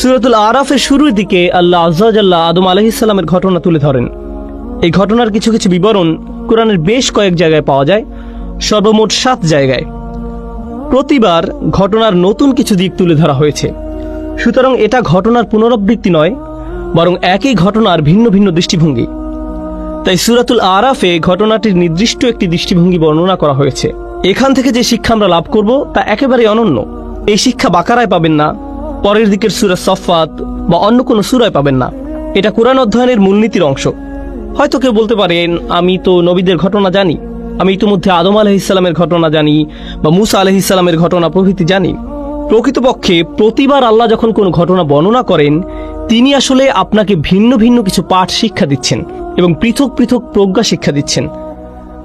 সুরাতুল আরাফের শুরুর দিকে আল্লাহ আজ্লাহ আদম আলহিসাল্লামের ঘটনা তুলে ধরেন। এই ঘটনার কিছু কিছু বিবরণ কোরআনের বেশ কয়েক জায়গায় পাওয়া যায়, সর্বমোট সাত জায়গায়। প্রতিবার ঘটনার নতুন কিছু দিক তুলে ধরা হয়েছে। সুতরাং এটা ঘটনার পুনরাবৃত্তি নয়, বরং একই ঘটনার ভিন্ন ভিন্ন দৃষ্টিভঙ্গি। তাই সুরাতুল আরাফে ঘটনাটির নির্দিষ্ট একটি দৃষ্টিভঙ্গি বর্ণনা করা হয়েছে। এখান থেকে যে শিক্ষা আমরা লাভ করব তা একেবারে অনন্য। এই শিক্ষা বাকারায় পাবেন না পরের দিকের সুরা সফাত বা অন্য কোনো সুরায় পাবেন না। এটা কোরআন অধ্যয়নের মূলনীতির অংশ। হয়তো কেউ বলতে পারেন আমি তো নবীদের ঘটনা জানি, আমি ইতিমধ্যে আদম আলহ ইসলামের ঘটনা জানি বা মুসা আলহ ইসলামের ঘটনা প্রভৃতি জানি। প্রকৃতপক্ষে প্রতিবার আল্লাহ যখন কোনো ঘটনা বর্ণনা করেন, তিনি আসলে আপনাকে ভিন্ন ভিন্ন কিছু পাঠ শিক্ষা দিচ্ছেন এবং পৃথক পৃথক প্রজ্ঞা শিক্ষা দিচ্ছেন।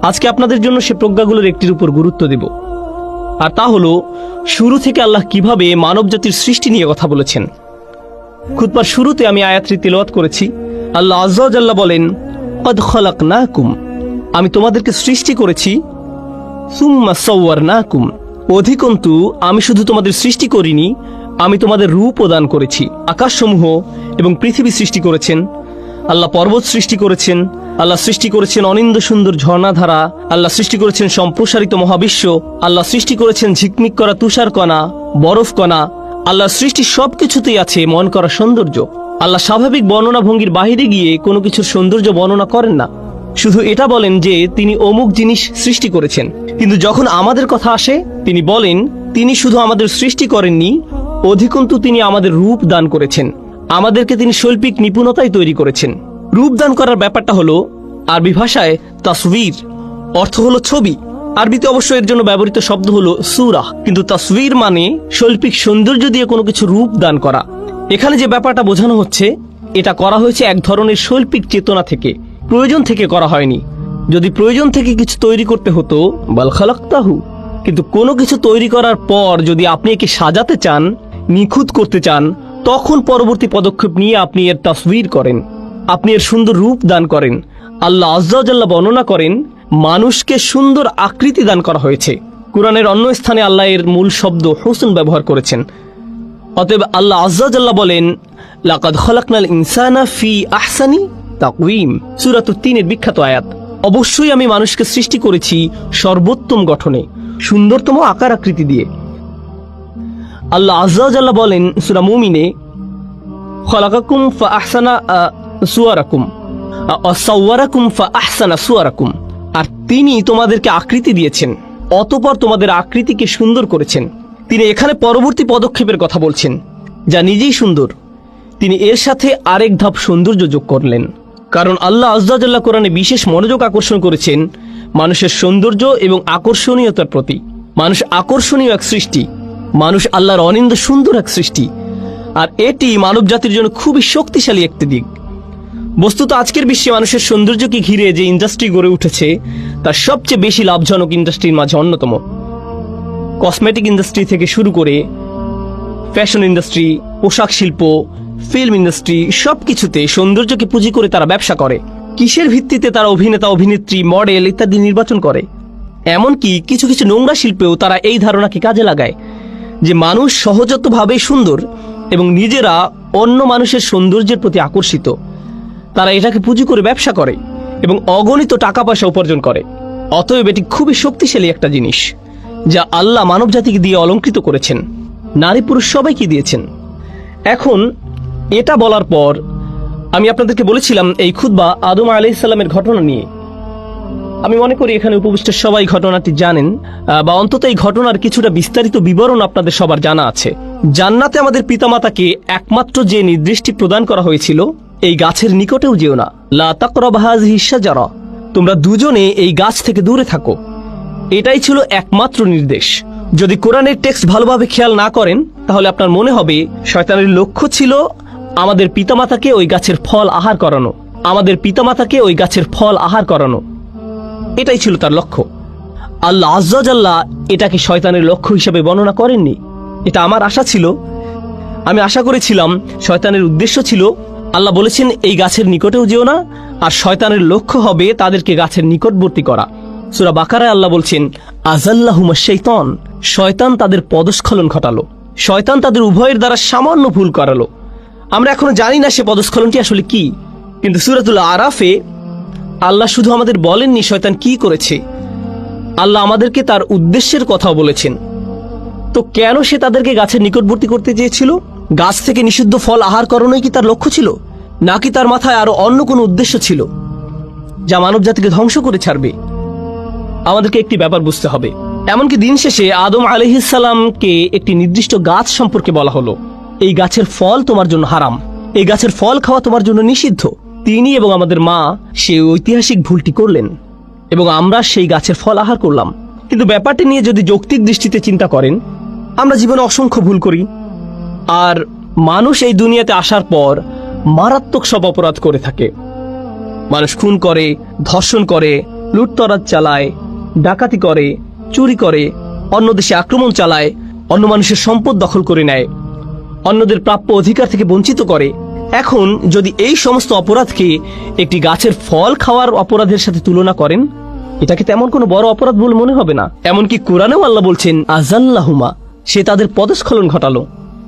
আজকে আপনাদের জন্য সে প্রজ্ঞাগুলোর একটির উপর গুরুত্ব দেব। আর তা হলো, শুরু থেকে আল্লাহ কীভাবে মানবজাতির সৃষ্টি নিয়ে কথা বলেছেন। খুতবার শুরুতে আমি আয়াতটি তেলাওয়াত করেছি। আল্লাহ আজ্লাহ বলেন, কদ খলাক না কুম আমি তোমাদেরকে সৃষ্টি করেছি। সুম্মা সওয়ার না কুম অধিকন্তু, আমি শুধু তোমাদের সৃষ্টি করিনি, আমি তোমাদের রূপ প্রদান করেছি। আকাশসমূহ এবং পৃথিবী সৃষ্টি করেছেন। আল্লাহ পর্বত সৃষ্টি করেছেন, আল্লাহ সৃষ্টি করেছেন অনিন্দ সুন্দর ঝর্ণাধারা, আল্লাহ সৃষ্টি করেছেন সম্প্রসারিত মহাবিশ্ব, আল্লাহ সৃষ্টি করেছেন ঝিকমিক করা তুষার কণা, বরফ কণা, আল্লাহর সৃষ্টি সবকিছুতেই আছে মন করা সৌন্দর্য। আল্লাহ স্বাভাবিক বর্ণনা ভঙ্গির বাহিরে গিয়ে কোনো কিছুর সৌন্দর্য বর্ণনা করেন না। শুধু এটা বলেন যে তিনি অমুক জিনিস সৃষ্টি করেছেন। কিন্তু যখন আমাদের কথা আসে, তিনি বলেন, তিনি শুধু আমাদের সৃষ্টি করেননি, অধিকন্তু তিনি আমাদের রূপ দান করেছেন। আমাদেরকে তিনি শৈল্পিক নিপুণতায় তৈরি করেছেন। রূপ দান করার ব্যাপারটা হলো আরবি ভাষায় তাসবির, অর্থ হলো ছবি। আরবিতে অবশ্য এর জন্য ব্যবহৃত শব্দ হলো সুরাহ কিন্তু তাসবির মানে শৈল্পিক সৌন্দর্য দিয়ে কোনো কিছু রূপ দান করা। এখানে যে ব্যাপারটা বোঝানো হচ্ছে, এটা করা হয়েছে এক ধরনের শৈল্পিক চেতনা থেকে। প্রয়োজন থেকে করা হয়নি। যদি প্রয়োজন থেকে কিছু তৈরি করতে হতো, বাল খালাক্তাহু। কিন্তু কোনো কিছু তৈরি করার পর যদি আপনি একে সাজাতে চান, নিখুঁত করতে চান তখন পরবর্তী পদক্ষেপ নিয়ে আপনি এর তাসবির করেন। আপনি এর সুন্দর রূপ দান করেন। আল্লাহ আজ্লাহ বর্ণনা করেন, মানুষকে সুন্দর আকৃতি দান করা হয়েছে। কোরআনের অন্য স্থানে আল্লাহ এর মূল শব্দ হোসেন ব্যবহার করেছেন। অতএব আল্লাহ আজ্লাহ বলেন, লাকাদ খলাকনাল ইনসানা ফি আহসানি তাকউইম সূরাতুত তিনের বিখ্যাত আয়াত। অবশ্যই আমি মানুষকে সৃষ্টি করেছি সর্বোত্তম গঠনে, সুন্দরতম আকার আকৃতি দিয়ে। আল্লাহ আজ্লাহ বলেন, সূরা মুমিনে, খলাকাকুম ফা আহসানা সুয়ারাকুম অসাওয়ারাকুম ফা আহসানা সুয়ারাকুম। আর তিনি তোমাদেরকে আকৃতি দিয়েছেন, অতপর তোমাদের আকৃতিকে সুন্দর করেছেন। তিনি এখানে পরবর্তী পদক্ষেপের কথা বলছেন, যা নিজেই সুন্দর। তিনি এর সাথে আরেক ধাপ সৌন্দর্য যোগ করলেন। কারণ আল্লাহ আজ্লাহ কোরআনে বিশেষ মনোযোগ আকর্ষণ করেছেন মানুষের সৌন্দর্য এবং আকর্ষণীয়তার প্রতি। মানুষ আকর্ষণীয় এক সৃষ্টি। মানুষ আল্লাহর অনিন্দ সুন্দর এক সৃষ্টি। আর এটি মানব জাতির জন্য খুবই শক্তিশালী একটি দিক। বস্তুত আজকের বিশ্বে মানুষের সৌন্দর্যকে ঘিরে যে ইন্ডাস্ট্রি গড়ে উঠেছে, তার সবচেয়ে বেশি লাভজনক ইন্ডাস্ট্রির মাঝে অন্যতম। কসমেটিক ইন্ডাস্ট্রি থেকে শুরু করে ফ্যাশন ইন্ডাস্ট্রি, পোশাক শিল্প, ফিল্ম ইন্ডাস্ট্রি সব কিছুতে সৌন্দর্যকে পুঁজি করে তারা ব্যবসা করে। কিসের ভিত্তিতে তারা অভিনেতা, অভিনেত্রী, মডেল ইত্যাদি নির্বাচন করে? এমনকি কিছু কিছু নোংরা শিল্পেও তারা এই ধারণাকে কাজে লাগায়। যে মানুষ সহজতভাবেই সুন্দর এবং নিজেরা অন্য মানুষের সৌন্দর্যের প্রতি আকর্ষিত। তারা এটাকে পুঁজি করে ব্যবসা করে এবং অগণিত টাকা পয়সা উপার্জন করে। অতএব এটি খুবই শক্তিশালী একটা জিনিস, যা আল্লাহ মানবজাতিকে দিয়ে অলঙ্কৃত করেছেন। নারী পুরুষ সবাইকে দিয়েছেন। এখন এটা বলার পর আমি আপনাদেরকে বলেছিলাম এই খুদ্া আদম আলাইসাল্লামের ঘটনা নিয়ে। আমি মনে করি এখানে উপবিষ্ট সবাই ঘটনাটি জানেন বা অন্তত এই ঘটনার কিছুটা বিস্তারিত বিবরণ আপনাদের সবার জানা আছে। জান্নাতে আমাদের পিতামাতাকে একমাত্র যে নির্দেশটি প্রদান করা হয়েছিল, এই গাছের নিকটেও যেও না। লা তাকরাবাহাজ হিসাজারা তোমরা দুজনে এই গাছ থেকে দূরে থাকো। এটাই ছিল একমাত্র নির্দেশ। যদি কোরআনের টেক্সট ভালোভাবে খেয়াল না করেন, তাহলে আপনার মনে হবে, শয়তানের লক্ষ্য ছিল আমাদের পিতামাতাকে ওই গাছের ফল আহার করানো। আমাদের পিতামাতাকে ওই গাছের ফল আহার করানো। এটাই ছিল তার লক্ষ্য। আল্লাহ আজ্লাহ এটাকে শয়তানের লক্ষ্য হিসেবে বর্ণনা করেননি। এটা আমার আশা ছিল। আমি আশা করেছিলাম শয়তানের উদ্দেশ্য ছিল, আল্লাহ বলেছেন, এই গাছের নিকটেও যেও না, আর শয়তানের লক্ষ্য হবে তাদেরকে গাছের নিকটবর্তী করা। সুরা বাকারায় আল্লাহ বলছেন আজাল্লাহুমা শৈতন। শয়তান তাদের পদস্খলন ঘটালো। শয়তান তাদের উভয়ের দ্বারা সামান্য ভুল করালো। আমরা এখনও জানি না সে পদস্খলনটি আসলে কি। কিন্তু সুরাতুল আরাফে আল্লাহ শুধু আমাদের বলেননি শয়তান কি করেছে? আল্লাহ আমাদেরকে তার উদ্দেশ্যের কথাও বলেছেন। তো কেন সে তাদেরকে গাছের নিকটবর্তী করতে চেয়েছিল? গাছ থেকে নিষিদ্ধ ফল আহার করানোই কি তার লক্ষ্য ছিল? নাকি তার মাথায় আরও অন্য কোনো উদ্দেশ্য ছিল, যা মানব জাতিকে ধ্বংস করে ছাড়বে? আমাদেরকে একটি ব্যাপার বুঝতে হবে। এমনকি দিন শেষে আদম আলহিসাল্লামকে একটি নির্দিষ্ট গাছ সম্পর্কে বলা হলো। এই গাছের ফল তোমার জন্য হারাম। এই গাছের ফল খাওয়া তোমার জন্য নিষিদ্ধ। তিনি এবং আমাদের মা সেই ঐতিহাসিক ভুলটি করলেন এবং আমরা সেই গাছের ফল আহার করলাম। কিন্তু ব্যাপারটি নিয়ে যদি যৌক্তিক দৃষ্টিতে চিন্তা করেন, আমরা জীবনে অসংখ্য ভুল করি। আর মানুষ এই দুনিয়াতে আসার পর মারাত্মক সব অপরাধ করে থাকে। মানুষ খুন করে, ধর্ষণ করে, লুটতরাজ চালায়, ডাকাতি করে, চুরি করে, অন্য দেশে আক্রমণ চালায়, অন্য মানুষের সম্পদ দখল করে নেয়, অন্যদের প্রাপ্য অধিকার থেকে বঞ্চিত করে। এখন যদি এই সমস্ত অপরাধকে একটি গাছের ফল খাওয়ার অপরাধের সাথে তুলনা করেন এটাকে তেমন কোনো বড় অপরাধ বলে মনে হবে না? এমনকি কোরআনেও আল্লাহ বলছেন আজাল্লাহুমা সে তাদের পদস্খলন ঘটালো,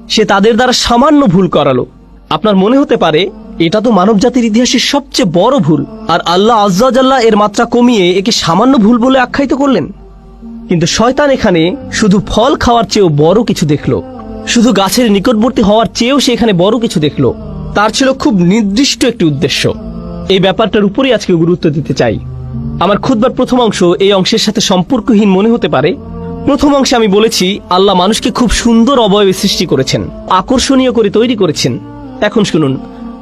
সে তাদের দ্বারা সামান্য ভুল করালো। আপনার মনে হতে পারে, এটা তো মানব জাতির ইতিহাসের সবচেয়ে বড় ভুল, আর আল্লাহ আজ্লাহ এর মাত্রা কমিয়ে একে সামান্য ভুল বলে আখ্যায়িত করলেন। কিন্তু শয়তান এখানে শুধু ফল খাওয়ার চেয়েও বড় কিছু দেখল, শুধু গাছের নিকটবর্তী হওয়ার চেয়েও সে এখানে বড় কিছু দেখল। তার ছিল খুব নির্দিষ্ট একটি উদ্দেশ্য। এই ব্যাপারটার উপরেই আজকে গুরুত্ব দিতে চাই। আমার খুদবার প্রথম অংশ এই অংশের সাথে সম্পর্কহীন মনে হতে পারে। প্রথম অংশে আমি বলেছি, আল্লাহ মানুষকে খুব সুন্দর অবয়বে সৃষ্টি করেছেন, আকর্ষণীয় করে তৈরি করেছেন। এখন শুনুন,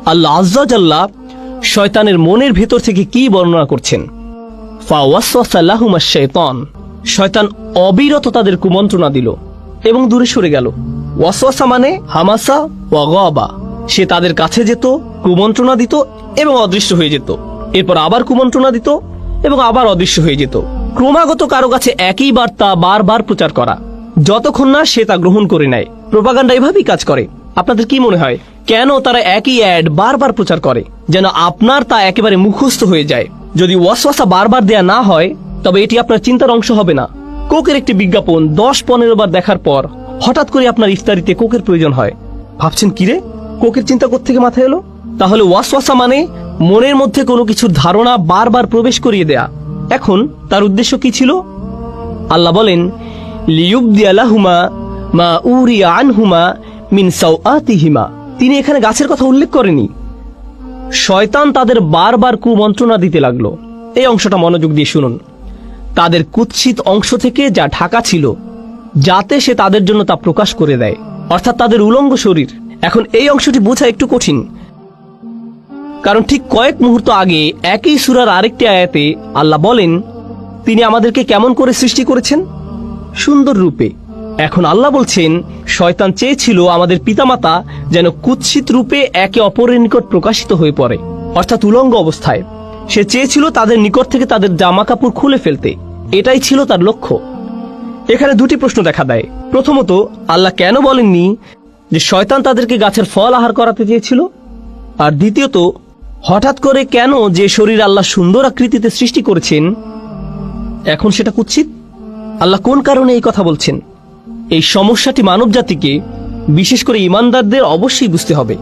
আল্লাহ আজ্লাহ শয়তানের মনের ভেতর থেকে কি বর্ণনা করছেন? ফাওয়াসাল্লাহুমা শয়তান। শয়তান অবিরত তাদের কুমন্ত্রণা দিল এবং দূরে সরে গেল। ওয়াসওয়াসা মানে হামাসা ওয়াগবা সে তাদের কাছে যেত, কুমন্ত্রণা দিত এবং অদৃশ্য হয়ে যেত। এরপর আবার কুমন্ত্রণা দিত এবং আবার অদৃশ্য হয়ে যেত। ক্রমাগত কারও কাছে একই বার্তা বারবার প্রচার করা। যতক্ষণ না সে তা গ্রহণ করে নেয়। প্রোপাগান্ডা এভাবেই কাজ করে। আপনাদের কি মনে হয়, কেন তারা একই অ্যাড বারবার প্রচার করে? যেন আপনার তা একেবারে মুখস্থ হয়ে যায়। যদি ওয়াসওয়াসা বারবার দেয়া না হয়, তবে এটি আপনার চিন্তার অংশ হবে না। কোকের একটি বিজ্ঞাপন দশ পনেরো বার দেখার পর হঠাৎ করে আপনার ইফতারিতে কোকের প্রয়োজন হয়। ভাবছেন কিরে কোকের চিন্তা থেকে মাথায় এলো? তাহলে ওয়াসওয়াসা মানে মনের মধ্যে কোনো কিছুর ধারণা বারবার প্রবেশ করিয়ে দেয়া। এখন তার উদ্দেশ্য কি ছিল? আল্লাহ বলেন লিউবদিয়ালাহুমা মা উরিয়া আনহুমা মিন সাউআতিহিমা তিনি এখানে গাছের কথা উল্লেখ করেনি শয়তান তাদের বারবার কুমন্ত্রণা দিতে লাগল। এই অংশটা মনোযোগ দিয়ে শুনুন। তাদের কুৎসিত অংশ থেকে যা ঢাকা ছিল, যাতে সে তাদের জন্য তা প্রকাশ করে দেয়। অর্থাৎ তাদের উলঙ্গ শরীর। এখন এই অংশটি বোঝা একটু কঠিন। কারণ ঠিক কয়েক মুহূর্ত আগে একই সুরার আরেকটি আয়াতে আল্লাহ বলেন, তিনি আমাদেরকে কেমন করে সৃষ্টি করেছেন? সুন্দর রূপে। এখন আল্লাহ বলছেন, শয়তান চেয়েছিল আমাদের পিতামাতা যেন কুৎসিত রূপে একে অপরের নিকট প্রকাশিত হয়ে পড়ে, অর্থাৎ উলঙ্গ অবস্থায়। সে চেয়েছিল তাদের নিকট থেকে তাদের জামা কাপড় খুলে ফেলতে। এটাই ছিল তার লক্ষ্য। এখানে দুটি প্রশ্ন দেখা দেয়। প্রথমত, আল্লাহ কেন বলেননি যে শয়তান তাদেরকে গাছের ফল আহার করাতে চেয়েছিল। আর দ্বিতীয়ত, হঠাৎ করে কেন যে শরীর আল্লাহ সুন্দর আকৃতিতে সৃষ্টি করেছেন, এখন সেটা কুচ্ছিত আল্লাহ কোন কারণে এই কথা বলছেন? এই সমস্যাটি মানব জাতিকে বিশেষ করে ইমানদারদের, অবশ্যই বুঝতে হবে।